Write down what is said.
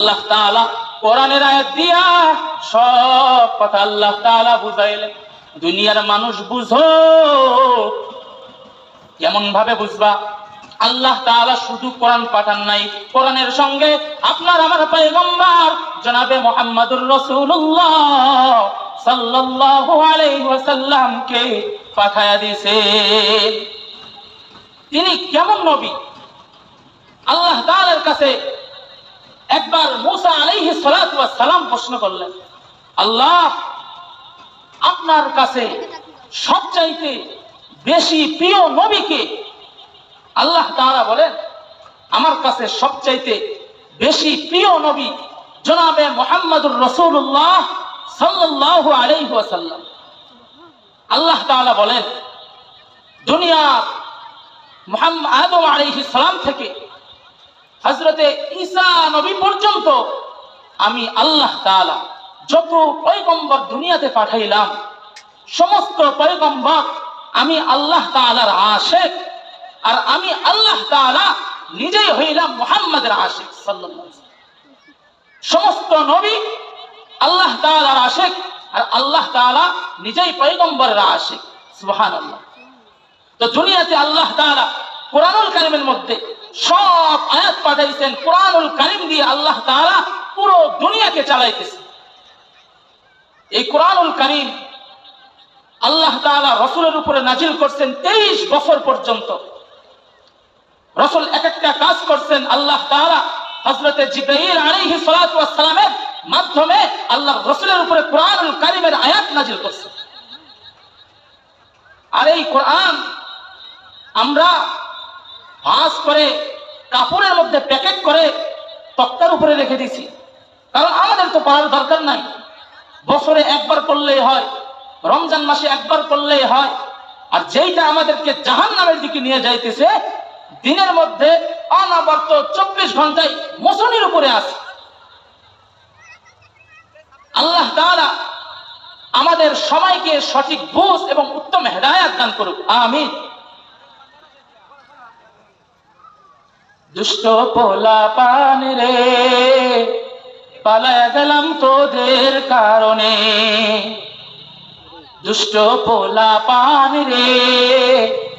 আল্লাহ তাআলা কোরআনের আয়াত দিয়া সব কথা আল্লাহ তাআলা বুঝাইলেন। দুনিয়ার মানুষ বুঝো কেমন ভাবে বুঝবা? আল্লাহ তাআলা শুধু কোরআন পাঠান নাই, কোরআনের সঙ্গে আপনার আমার পয়গম্বর জনাবে মুহাম্মদুর রাসূলুল্লাহ সাল্লাল্লাহু আলাইহি পাঠায়া দিয়েছে। তিনি কেমন নবী? আল্লাহ তাআলার কাছে একবার মুসা আলাইহি সালাম প্রশ্ন করলেন, আল্লাহ, আপনার কাছে সবচাইতে বেশি প্রিয় নবীকে আল্লাহ তাআলা বলেন, আমার কাছে সবচাইতে বেশি প্রিয় নবী জনাবে মুহাম্মদুর সাল্লাল্লাহু আলাইহি ওয়াসাল্লাম। আল্লাহ তাআলা বলেন দুনিয়া মুহাম্মদ আদম আলাইহিস সালাম থেকে হজরতে ঈসা নবী পর্যন্ত আমি আল্লাহ তাআলা যত পয়গম্বর দুনিয়াতে পাঠাইলাম, সমস্ত পয়গম্বর আমি আল্লাহ তালার আশেক। আর আমি আল্লাহ তালা নিজেই হইলাম মোহাম্মদের সাল্লাল্লাহু সমস্ত নবী আল্লাহ তাআলার আশেক আর আল্লাহ তাআলা নিজেই পয়গম্বরের আশেক। সুবহানাল্লাহ। তো দুনিয়াতে আল্লাহ তালা কোরআনুল কারিমের মধ্যে সব আয়াত পাঠাইছেন কোরআনুল কারিম দিয়ে আল্লাহ তাআলা পুরো দুনিয়াকে চালাইতেছে। এই কোরআনুল কারিম আল্লাহ তাআলা রসুলের উপরে নাজিল করছেন তেইশ বছর পর্যন্ত। রসুল এক একটা কাজ করছেন, আল্লাহ তাআলা হযরতে জিবরাইল আলাইহিস সালাতু ওয়াস সালামের মাধ্যমে আল্লাহ রসুলের উপরে কোরআনুল কারিমের আয়াত নাজিল করছেন। আর এই কোরআন আমরা ভাঁজ করে কাপড়ের মধ্যে প্যাকেট করে তক্তার উপরে রেখে দিছি কারণ আমাদের তো পড়ার দরকার নাই। বছরে একবার করলেই হয়, রমজান মাসে একবার করলেই হয়, আর যেইটা আমাদেরকে জাহান নামের দিকে নিয়ে যাইতেছে, দিনের মধ্যে অনাবর্ত চব্বিশ ঘন্টায় মোসনের উপরে আছে। আল্লাহ তাআলা আমাদের সবাইকে সঠিক বুঝ এবং উত্তম হেদায়াত দান করুক। আমিন। দুষ্ট পোলা পান রে। পালায় গেলাম তোদের কারণে। দুষ্ট পোলা পান রে।